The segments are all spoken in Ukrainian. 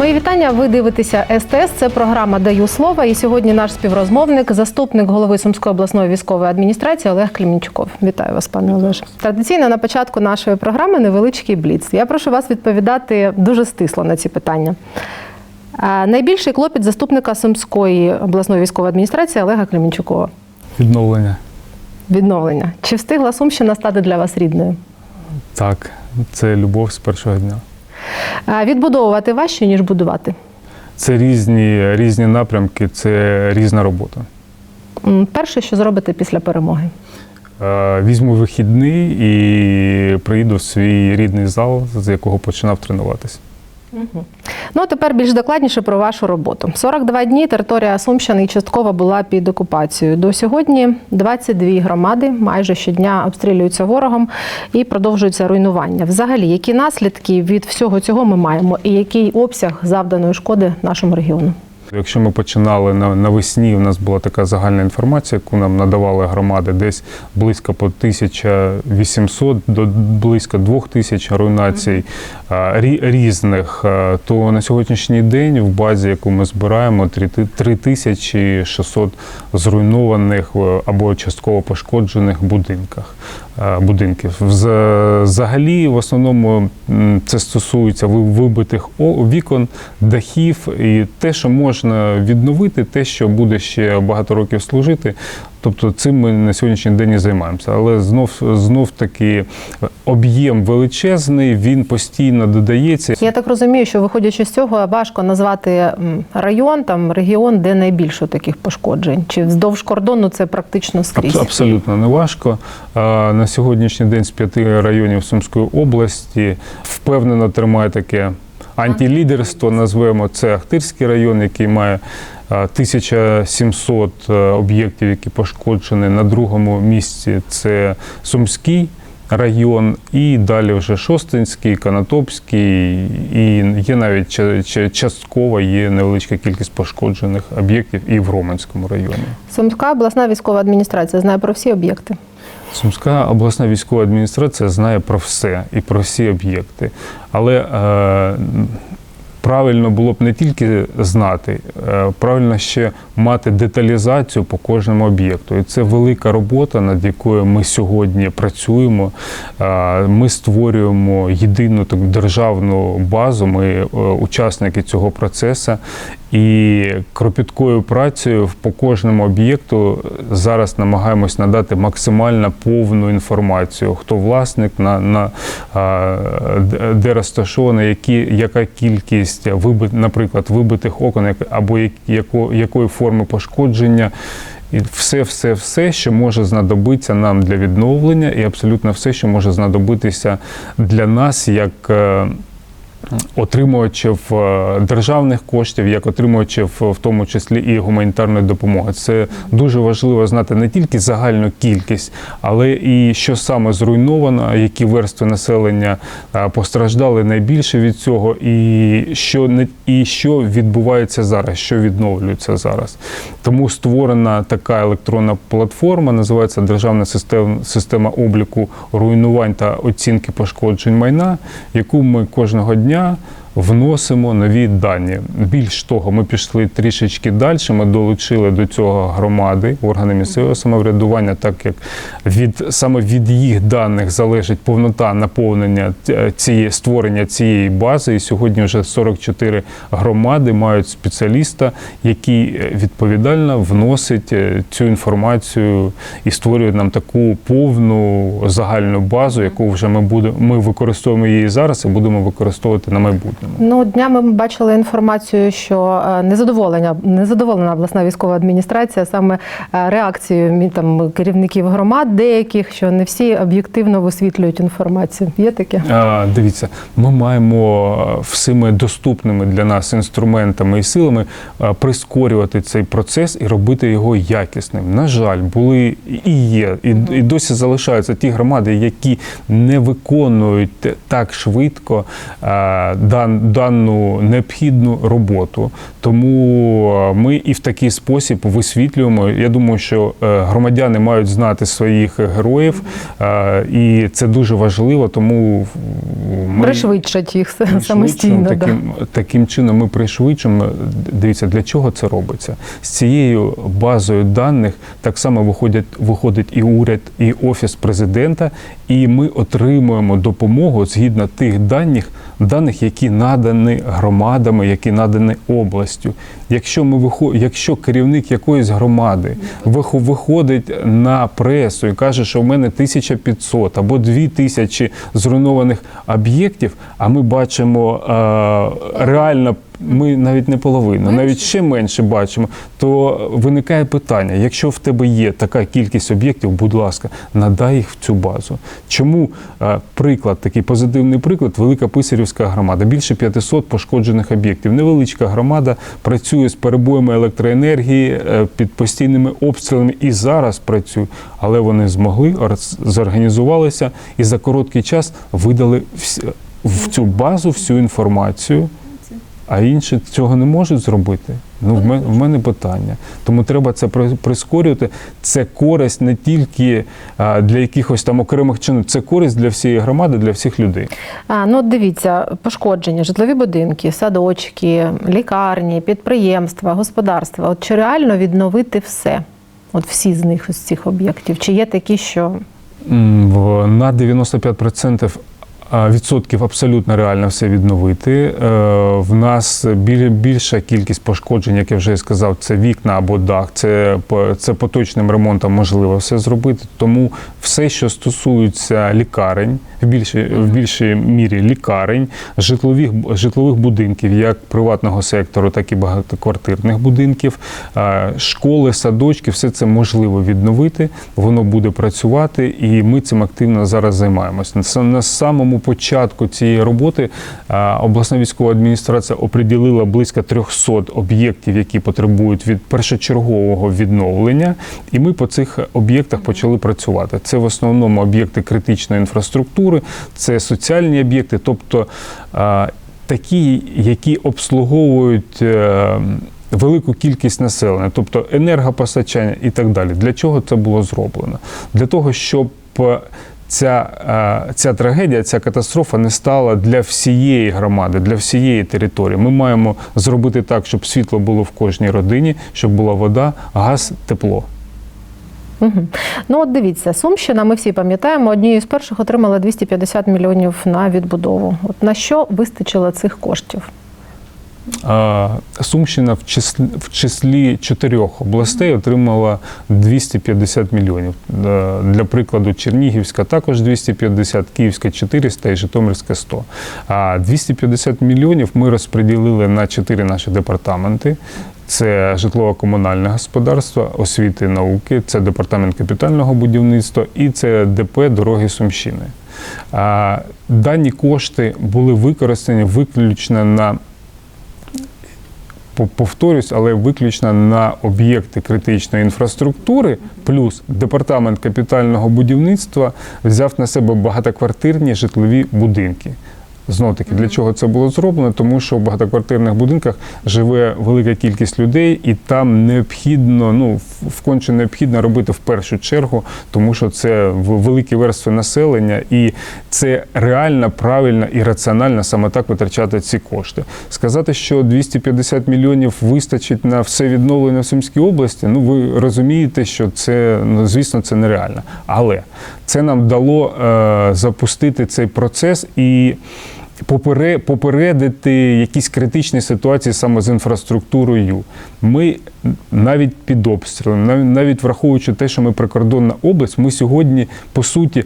Мої вітання. Ви дивитеся СТС. Це програма Даю слово. І сьогодні наш співрозмовник, заступник голови Сумської обласної військової адміністрації Олег Клімінчуков. Вітаю вас, пане Олеже. Традиційно на початку нашої програми невеличкий бліц. Я прошу вас відповідати дуже стисло на ці питання. Найбільший клопіт заступника Сумської обласної військової адміністрації Олега Клімінчукова. Відновлення. Відновлення. Чи встигла Сумщина стати для вас рідною? Так, це любов з першого дня. Відбудовувати важче, ніж будувати. Це різні, різні напрямки, це різна робота. Перше, що зробите після перемоги. Візьму вихідний і приїду в свій рідний зал, з якого починав тренуватися. Ну, а тепер більш докладніше про вашу роботу. 42 дні територія Сумщини частково була під окупацією. До сьогодні 22 громади майже щодня обстрілюються ворогом і продовжується руйнування. Взагалі, які наслідки від всього цього ми маємо, і який обсяг завданої шкоди нашому регіону? Якщо ми починали навесні, у нас була така загальна інформація, яку нам надавали громади, десь близько по 1800 до близько 2000 руйнацій різних, то на сьогоднішній день в базі, яку ми збираємо, 3600 зруйнованих е, або частково пошкоджених будинках. Е, Будинків взагалі, в основному це стосується вибитих вікон, дахів і те, що можна відновити, те, що буде ще багато років служити. Тобто цим ми на сьогоднішній день і займаємося. Але знов знов таки об'єм величезний, він постійно додається. Я так розумію, що виходячи з цього, важко назвати район, там регіон, де найбільше таких пошкоджень. Чи вздовж кордону це практично скрізь? Абс- Абсолютно не важко. На сьогоднішній день з п'яти районів Сумської області впевнено тримає таке антилідерство. Назвемо це Ахтирський район, який має а, 1700 е, об'єктів, які пошкоджені. На другому місці це Сумський. Район і далі вже Шостинський, Канатопський, і є навіть ча- ча- частково є невеличка кількість пошкоджених об'єктів і в Романському районі. Сумська обласна військова адміністрація знає про всі об'єкти. Сумська обласна військова адміністрація знає про все і про всі об'єкти. Але е, правильно було б не тільки знати, е, правильно ще мати деталізацію по кожному об'єкту. І це велика робота, над якою ми сьогодні працюємо. Е, Ми створюємо єдину таку державну базу. Ми е, учасники цього процесу. І кропіткою працею по кожному об'єкту зараз намагаємось надати максимально повну інформацію, хто власник, на, на де розташований, які, яка кількість вибит, наприклад, вибитих окон, або яко, якої форми пошкодження. І все, все, все, що може знадобитися нам для відновлення, і абсолютно все, що може знадобитися для нас як. Е, отримувачів е, державних коштів, як отримувачів в тому числі і гуманітарної допомоги. Це дуже важливо знати не тільки загальну кількість, але і що саме зруйновано, які верстви населення е, постраждали найбільше від цього, і що не і що відбувається зараз, що відновлюється зараз. Тому створена така електронна платформа, називається Державна система обліку руйнувань та оцінки пошкоджень майна, яку ми кожного дня dnia вносимо нові дані. Більш того, ми пішли трішечки далі. Ми долучили до цього громади, органи місцевого самоврядування, так як від саме від їх даних залежить повнота наповнення е, цієї створення цієї бази. І сьогодні вже 44 громади мають спеціаліста, який е, відповідально вносить е, цю інформацію і створює нам таку повну загальну базу, яку вже ми будемо ми використовуємо її зараз і будемо використовувати на майбутнє. Ну, днями ми бачили інформацію, що е, незадоволення незадоволена обласна військова адміністрація саме е, реакцією там керівників громад деяких, що не всі об'єктивно висвітлюють інформацію. Є таке? А, Дивіться, ми маємо е, всіми доступними для нас інструментами і силами прискорювати цей процес і робити його якісним. На жаль, були і є, і, і досі залишаються ті громади, які не виконують так швидко дан- дан, дану необхідну роботу. Тому е, ми і в такий спосіб висвітлюємо. Я думаю, що е, громадяни мають знати своїх героїв, е, і це дуже важливо. Тому ми Пришвидшать їх самостійно. Да. таким, таким чином. Ми пришвидшуємо. Дивіться, для чого це робиться? З цією базою даних так само виходять, виходить і уряд, і офіс президента, і ми отримуємо допомогу згідно тих даних, даних, які надані громадами, які надані областю. Якщо ми виход... якщо керівник якоїсь громади вихо- виходить на пресу і каже, що в мене 1500 або 2000 зруйнованих об'єктів, а ми бачимо е, реально. Ми навіть не половину, навіть ще менше бачимо. То виникає питання: якщо в тебе є така кількість об'єктів, будь ласка, надай їх в цю базу. Чому е, приклад, такий позитивний приклад, Велика Писарівська громада, більше 500 пошкоджених об'єктів. Невеличка громада працює з перебоями електроенергії е, під постійними обстрілами і зараз працює, але вони змогли зорганізувалися і за короткий час видали в цю базу всю інформацію. А інші цього не можуть зробити. Ну, в мене, в мене питання. Тому треба це при- прискорювати. Це користь не тільки для якихось там окремих чинів, це користь для всієї громади, для всіх людей. А, ну дивіться, пошкодження, житлові будинки, садочки, лікарні, підприємства, господарства. От чи реально відновити все? От всі з них з цих об'єктів? Чи є такі, що На 95% а, відсотків абсолютно реально все відновити. Е, В нас більша кількість пошкоджень, як я вже сказав, це вікна або дах, це, це поточним ремонтом можливо все зробити. Тому все, що стосується лікарень, в більшій, в більшій мірі лікарень, житлових, житлових будинків, як приватного сектору, так і багатоквартирних будинків, е, школи, садочки, все це можливо відновити, воно буде працювати, і ми цим активно зараз займаємося. На самому початку цієї роботи е, обласна військова адміністрація оприділила близько 300 об'єктів, які потребують від першочергового відновлення, і ми по цих об'єктах почали працювати. Це в основному об'єкти критичної інфраструктури, це соціальні об'єкти, тобто е, такі, які обслуговують. е, Велику кількість населення, тобто енергопостачання і так далі. Для чого це було зроблено? Для того, щоб ця, е, ця трагедія, ця катастрофа не стала для всієї громади, для всієї території. Ми маємо зробити так, щоб світло було в кожній родині, щоб була вода, газ, тепло. Угу. Ну, от дивіться, Сумщина, ми всі пам'ятаємо, однією з перших отримала 250 мільйонів на відбудову. От на що вистачило цих коштів? Сумщина в числі, в числі чотирьох областей отримала 250 мільйонів. Е, Для прикладу, Чернігівська також 250, Київська 400 і Житомирська 100. А 250 мільйонів ми розподілили на чотири наші департаменти. Це житлово-комунальне господарство, освіти і науки, це департамент капітального будівництва і це ДП Дороги Сумщини. Дані кошти були використані виключно на повторюсь, але виключно на об'єкти критичної інфраструктури, плюс департамент капітального будівництва взяв на себе багатоквартирні житлові будинки. Знов таки, для чого це було зроблено? Тому що в багатоквартирних будинках живе велика кількість людей, і там необхідно, ну в- вконче необхідно робити в першу чергу, тому що це великі верстви населення, і це реально, правильно і раціонально саме так витрачати ці кошти. Сказати, що 250 мільйонів вистачить на все відновлення в Сумській області. Ну ви розумієте, що це ну звісно це нереально. Але це нам дало е, запустити цей процес і. Попере- Попередити якісь критичні ситуації саме з інфраструктурою. Ми навіть під обстрілом, навіть, враховуючи те, що ми прикордонна область, ми сьогодні по суті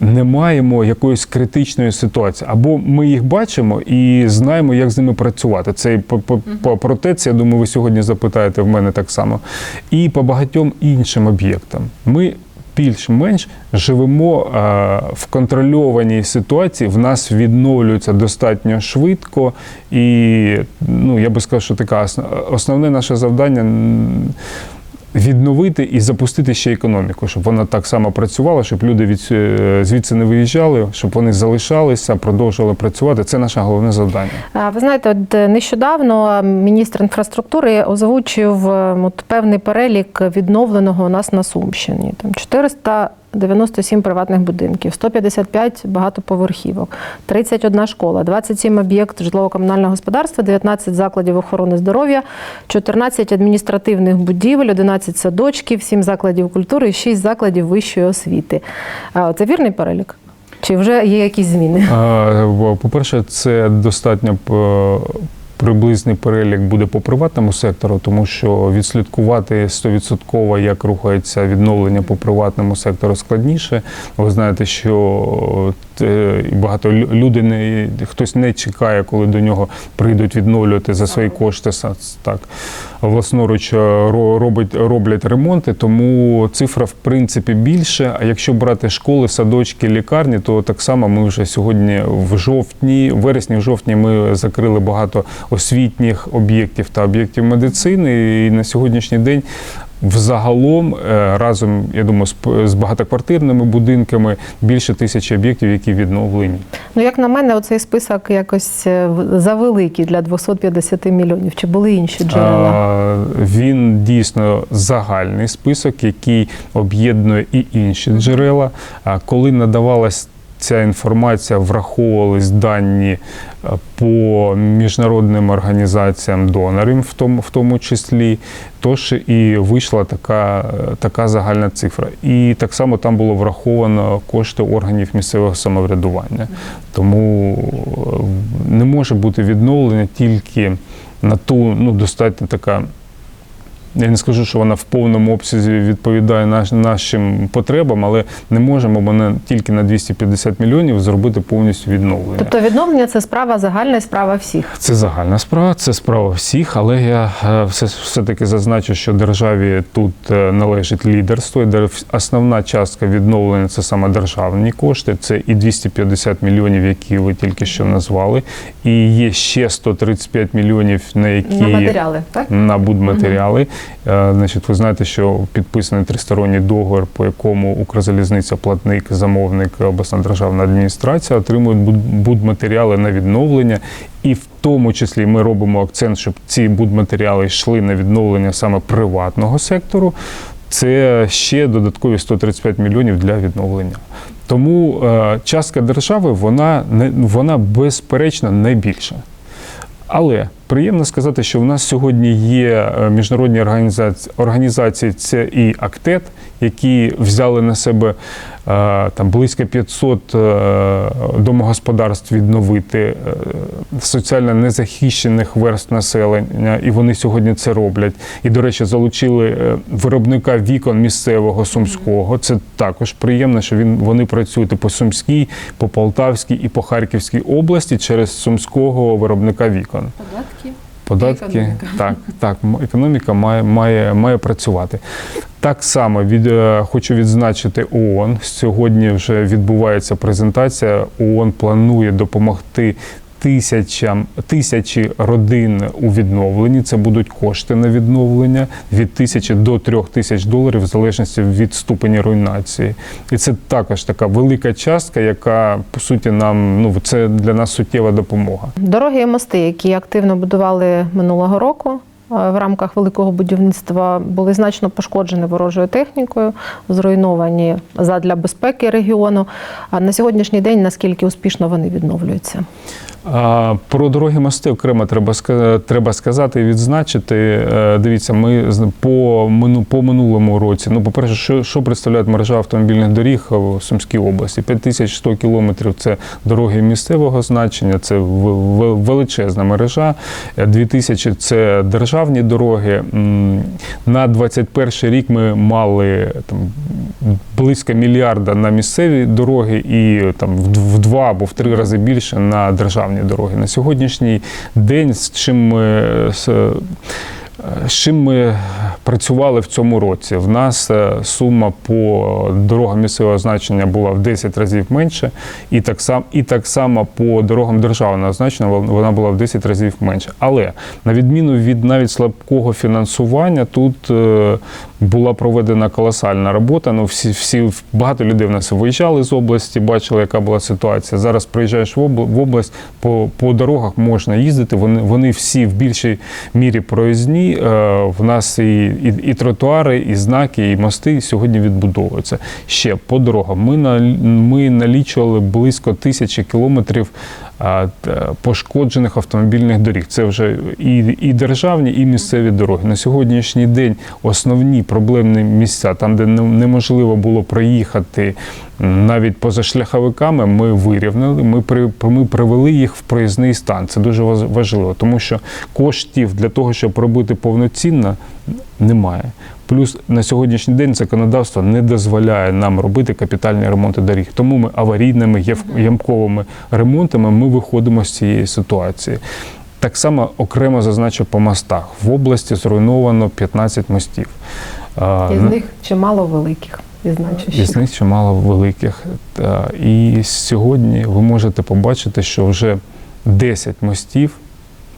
не маємо якоїсь критичної ситуації. Або ми їх бачимо і знаємо, як з ними працювати. Це по, по, по протеці, я думаю, ви сьогодні запитаєте в мене так само. І по багатьом іншим об'єктам. Ми більш-менш живемо е, в контрольованій ситуації. В нас відновлюється достатньо швидко, і ну я би сказав, що така основне наше завдання відновити і запустити ще економіку, щоб вона так само працювала, щоб люди від, е, звідси не виїжджали, щоб вони залишалися, продовжували працювати. Це наше головне завдання. Ви знаєте, от е, нещодавно міністр інфраструктури озвучив е, от певний перелік відновленого у нас на Сумщині. Там 497 приватних будинків, 155 багатоповерхівок, 31 школа, 27 об'єкт житлово-комунального господарства, 19 закладів охорони здоров'я, 14 адміністративних будівель, 11 садочків, 7 закладів культури і 6 закладів вищої освіти. Це вірний перелік? Чи вже є якісь зміни? По-перше, це достатньо е, приблизний перелік буде по приватному сектору, тому що відслідкувати 100% як рухається відновлення по приватному сектору складніше. Ви знаєте, що е, багато людей не хтось не чекає, коли до нього прийдуть відновлювати за свої кошти. Так власноруч е, ро- робить роблять ремонти, тому цифра в принципі більше. А якщо брати школи, садочки, лікарні, то так само ми вже сьогодні в жовтні, в вересні, в жовтні ми закрили багато освітніх об'єктів та об'єктів медицини. І на сьогоднішній день. Взагалом е, разом, я думаю, з багатоквартирними будинками більше тисячі об'єктів, які відновлені. Ну, як на мене, оцей список якось е, завеликий для 250 мільйонів. Чи були інші джерела? А, Він дійсно загальний список, який об'єднує і інші джерела. А Коли надавалась ця інформація, враховувались дані е, по міжнародним організаціям донорів, в тому, в тому числі, тож і вийшла така, е, така загальна цифра. І так само там було враховано кошти органів місцевого самоврядування. Тому е, не може бути відновлення тільки на ту ну, достатньо така. Я не скажу, що вона в повному обсязі відповідає наш, нашим потребам, але не можемо ми на- тільки на 250 мільйонів зробити повністю відновлення. Тобто відновлення це справа загальна і справа всіх. Це загальна справа, це справа всіх, але я е, все, все-таки зазначу, що державі тут е, належить лідерство. і Основна частка відновлення це саме державні кошти. Це і 250 мільйонів, які ви тільки що назвали, і є ще 135 мільйонів, на які На матеріали, так? на будматеріали. Е, Значить, ви знаєте, що підписаний тристоронній договір, по якому Укрзалізниця, платник, замовник, обласна державна адміністрація отримують буд- будматеріали на відновлення. І в тому числі ми робимо акцент, щоб ці будматеріали йшли на відновлення саме приватного сектору. Це ще додаткові 135 мільйонів для відновлення. Тому е, частка держави вона вона безперечно найбільша. Але приємно сказати, що в нас сьогодні є е, міжнародні організації, організації це і АКТЕТ, які взяли на себе е, там близько 500 е, домогосподарств відновити соціально незахищених верств населення, і вони сьогодні це роблять. І, до речі, залучили виробника вікон місцевого сумського. Це також приємно, що він вони працюють і по Сумській, по Полтавській і по Харківській області через сумського виробника вікон. Податки. Податки, Економіка. так, так, економіка має, має, має працювати. Так само від, е, хочу відзначити ООН. Сьогодні вже відбувається презентація. ООН планує допомогти тисячам тисячі родин у відновленні. Це будуть кошти на відновлення від тисячі до трьох тисяч доларів, в залежності від ступені руйнації. І це також така велика частка, яка по суті нам ну це для нас суттєва допомога. Дороги і мости, які активно будували минулого року. Е, В рамках великого будівництва були значно пошкоджені ворожою технікою, зруйновані задля безпеки регіону. А на сьогоднішній день наскільки успішно вони відновлюються? Про дороги мости окремо треба треба сказати і відзначити. Е, Дивіться, ми по мину по минулому році. Ну, по-перше, що, що представляє мережа автомобільних доріг в Сумській області? 5100 кілометрів це дороги місцевого значення, це величезна мережа. Е, 2000 – це державні дороги. На 21 рік ми мали там близько мільярда на місцеві дороги і там в два або в три рази більше на державні дороги. На сьогоднішній день з чим ми З чим ми працювали в цьому році? В нас е, сума по дорогам місцевого значення була в 10 разів менше, і так само, і так само по дорогам державного значення вон- вона була в 10 разів менше. Але на відміну від навіть слабкого фінансування, тут е, була проведена колосальна робота. Ну, всі, всі багато людей в нас виїжджали з області, бачили, яка була ситуація. Зараз приїжджаєш в область, по, по дорогах можна їздити. Вони, вони всі в більшій мірі проїзні. Е, В нас і, і, і тротуари, і знаки, і мости сьогодні відбудовуються. Ще по дорогам. Ми, на, ми налічували близько тисячі кілометрів пошкоджених автомобільних доріг. Це вже і, і державні, і місцеві дороги. На сьогоднішній день основні проблемні місця, там, де неможливо було проїхати навіть поза шляховиками, ми вирівняли. Ми при ми привели їх в проїзний стан. Це дуже важливо, тому що коштів для того, щоб робити повноцінно, немає. Плюс на сьогоднішній день законодавство не дозволяє нам робити капітальні ремонти доріг. Тому ми аварійними ямковими ремонтами ми виходимо з цієї ситуації. Так само окремо зазначу по мостах. В області зруйновано 15 мостів. Із них чимало великих із них чимало великих. І сьогодні ви можете побачити, що вже 10 мостів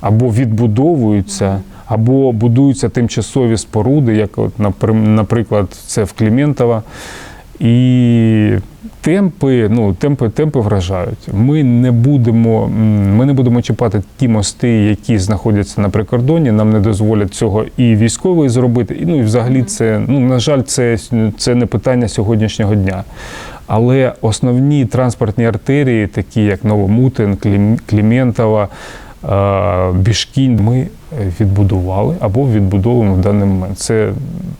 або відбудовуються, або будуються тимчасові споруди, як, от, наприклад, це в Кліментова. І темпи, ну, темпи, темпи вражають. Ми не будемо, ми не будемо чіпати ті мости, які знаходяться на прикордоні. Нам не дозволять цього і військовий зробити. І ну і взагалі це, ну на жаль, це, це не питання сьогоднішнього дня. Але основні транспортні артерії, такі як Новомутин, Клім- Кліментова, Бішкінь, ми відбудували або відбудовуємо в даний момент. Це,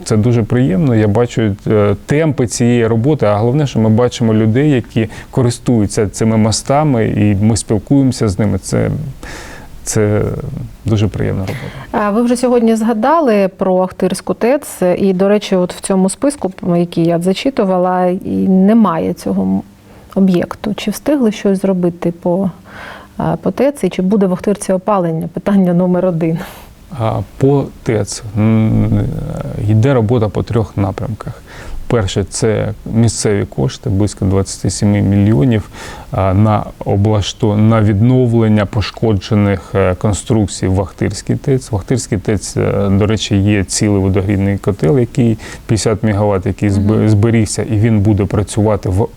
це дуже приємно. Я бачу е, темпи цієї роботи, а головне, що ми бачимо людей, які користуються цими мостами, і ми спілкуємося з ними. Це, це дуже приємна робота. Ви вже сьогодні згадали про Ахтирську ТЕЦ, і, до речі, от в цьому списку, який я зачитувала, і немає цього об'єкту. Чи встигли щось зробити по, по ТЕЦ, і чи буде в Охтирці опалення? Питання номер один. По ТЕЦ йде робота по трьох напрямках. Перше, це місцеві кошти, близько 27 мільйонів на облашто на відновлення пошкоджених е, конструкцій в Ахтирській ТЕЦ. В Ахтирській ТЕЦ, е, до речі, є цілий водогрійний котел, який 50 МВт, який зб- зберігся, і він буде працювати в,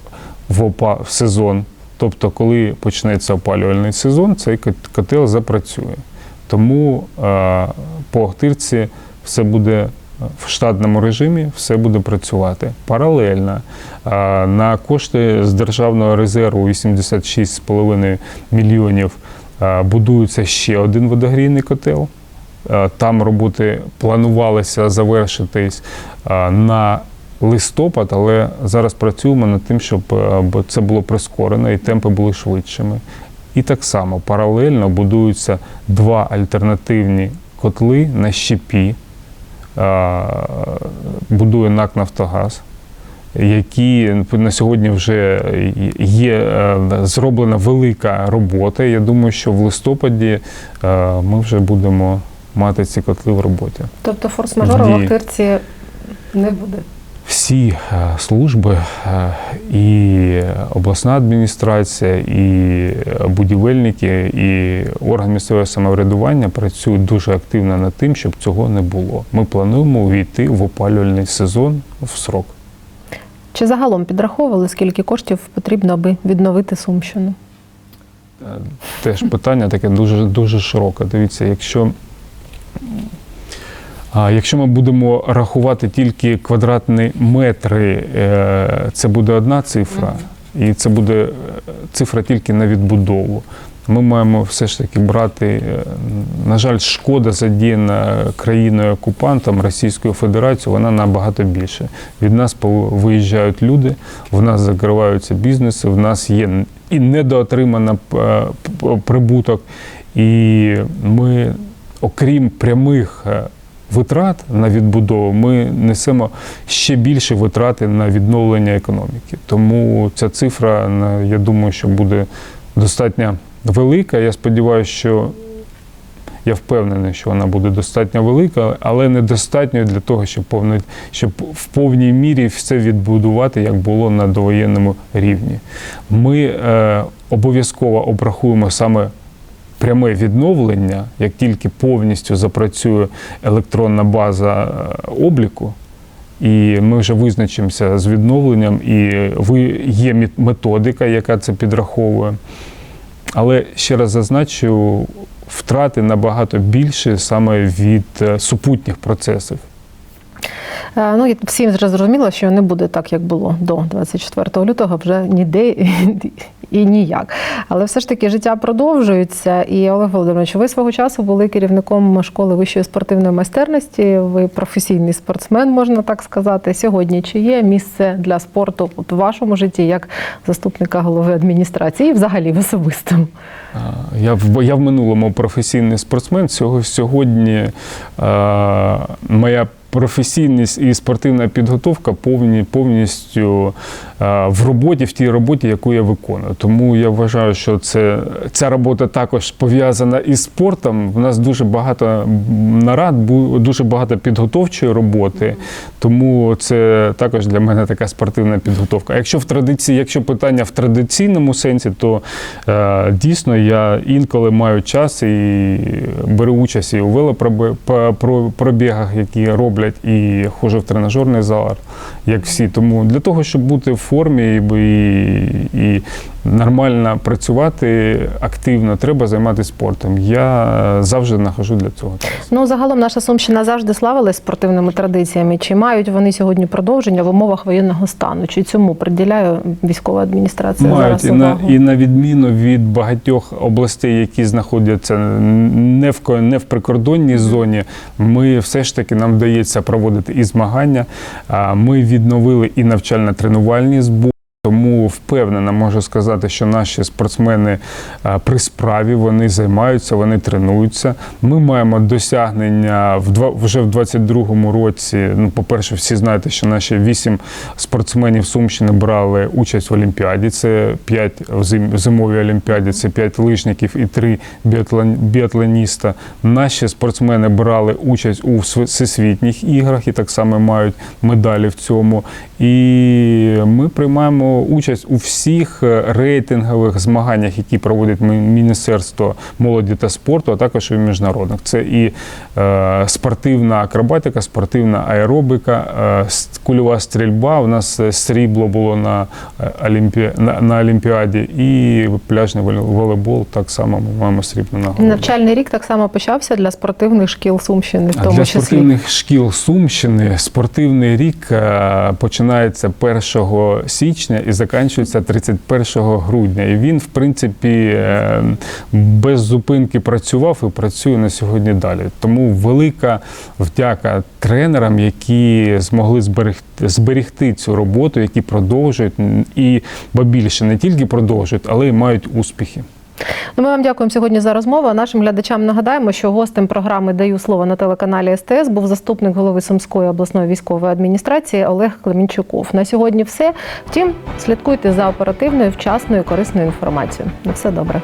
в, опа, в сезон. Тобто, коли почнеться опалювальний сезон, цей котел запрацює. Тому е, по Охтирці все буде в штатному режимі, все буде працювати. Паралельно е, на кошти з державного резерву 86,5 мільйонів е, будується ще один водогрійний котел. Е, Там роботи планувалися завершитись е, на листопад, але зараз працюємо над тим, щоб е, це було прискорено і темпи були швидшими. І так само паралельно будуються два альтернативні котли на щепі. Будує НАК Нафтогаз, які на сьогодні вже є е, зроблена велика робота. Я думаю, що в листопаді е, ми вже будемо мати ці котли в роботі. Тобто форс-мажору в Ні. Не буде. Всі е, служби, е, і обласна адміністрація, і будівельники, і орган місцевого самоврядування працюють дуже активно над тим, щоб цього не було. Ми плануємо увійти в опалювальний сезон в срок. Чи загалом підраховували, скільки коштів потрібно, аби відновити Сумщину? Е, Теж питання таке дуже дуже широке. Дивіться, якщо, а, якщо ми будемо рахувати тільки квадратні метри, е, це буде одна цифра, і це буде е, цифра тільки на відбудову. Ми маємо все ж таки брати, е, на жаль, шкода задіяна країною окупантом Російською Федерацією, вона набагато більше. Від нас виїжджають люди, в нас закриваються бізнеси, в нас є і недоотримана прибуток. І ми, окрім прямих витрат на відбудову, ми несемо ще більше витрати на відновлення економіки. Тому ця цифра, я думаю, що буде достатньо велика. Я сподіваюся, що Я впевнений, що вона буде достатньо велика, але недостатньо для того, щоб повно, щоб в повній мірі все відбудувати, як було на довоєнному рівні. Ми е, обов'язково обрахуємо саме пряме відновлення, як тільки повністю запрацює електронна база е, обліку. І ми вже визначимося з відновленням, і є методика, яка це підраховує. Але ще раз зазначу, втрати набагато більше саме від е, супутніх процесів. Е, Ну всім вже зрозуміло, що не буде так, як було до 24 лютого, вже ніде і ніяк. Але все ж таки життя продовжується. І Олег Володимирович, ви свого часу були керівником школи вищої спортивної майстерності. Ви професійний спортсмен, можна так сказати. Сьогодні чи є місце для спорту у вашому житті як заступника голови адміністрації і взагалі в особистому? Я в, я в минулому професійний спортсмен. Сьогодні е, моя професійність і спортивна підготовка повні, повністю е, в роботі, в тій роботі, яку я виконую. Тому я вважаю, що це, ця робота також пов'язана із спортом. У нас дуже багато нарад, дуже багато підготовчої роботи, тому це також для мене така спортивна підготовка. Якщо в традиції, якщо питання в традиційному сенсі, то е, дійсно я інколи маю час і беру участь і у велопробігах, які роблять, і хожу в тренажерний зал, як всі. Тому для того, щоб бути в формі і, і нормально працювати активно, треба займатися спортом. Я завжди нахожу для цього. Ну загалом наша Сумщина завжди славилась спортивними традиціями. Чи мають вони сьогодні продовження в умовах воєнного стану? Чи цьому приділяє військова адміністрація Мають зараз і на, і на відміну від багатьох областей, які знаходяться не в не в прикордонній зоні, ми все ж таки нам вдається проводити і змагання. Ми відновили і навчально-тренувальні збори. Тому впевнено можу сказати, що наші спортсмени при справі вони займаються, вони тренуються. Ми маємо досягнення в вже в 22-му році. Ну, по-перше, всі знаєте, що наші вісім спортсменів Сумщини брали участь в Олімпіаді. Це п'ять в зим- в зимовій олімпіаді, це п'ять лижників і три біатлон- біатлоніста. Наші спортсмени брали участь у всесвітніх іграх і так само мають медалі в цьому. І ми приймаємо участь у всіх е, рейтингових змаганнях, які проводить Мі- Міністерство молоді та спорту, а також і міжнародних. Це і е, спортивна акробатика, спортивна аеробика, е, кульова стрільба. У нас срібло було на, олімпі... на, на Олімпіаді, і пляжний воле- волейбол так само ми маємо срібну нагороду. Навчальний рік так само почався для спортивних шкіл Сумщини, в А тому Для числі. спортивних шкіл Сумщини спортивний рік е, починається 1 січня і закінчується 31 грудня. І він, в принципі, е, без зупинки працював і працює на сьогодні далі. Тому велика вдяка тренерам, які змогли зберегти, зберегти цю роботу, які продовжують і бо більше не тільки продовжують, але й мають успіхи. Ну, ми вам дякуємо сьогодні за розмову. Нашим глядачам нагадаємо, що гостем програми Даю слово на телеканалі СТС був заступник голови Сумської обласної військової адміністрації Олег Клемінчуков. На сьогодні все. Втім, слідкуйте за оперативною, вчасною, корисною інформацією. На все добре.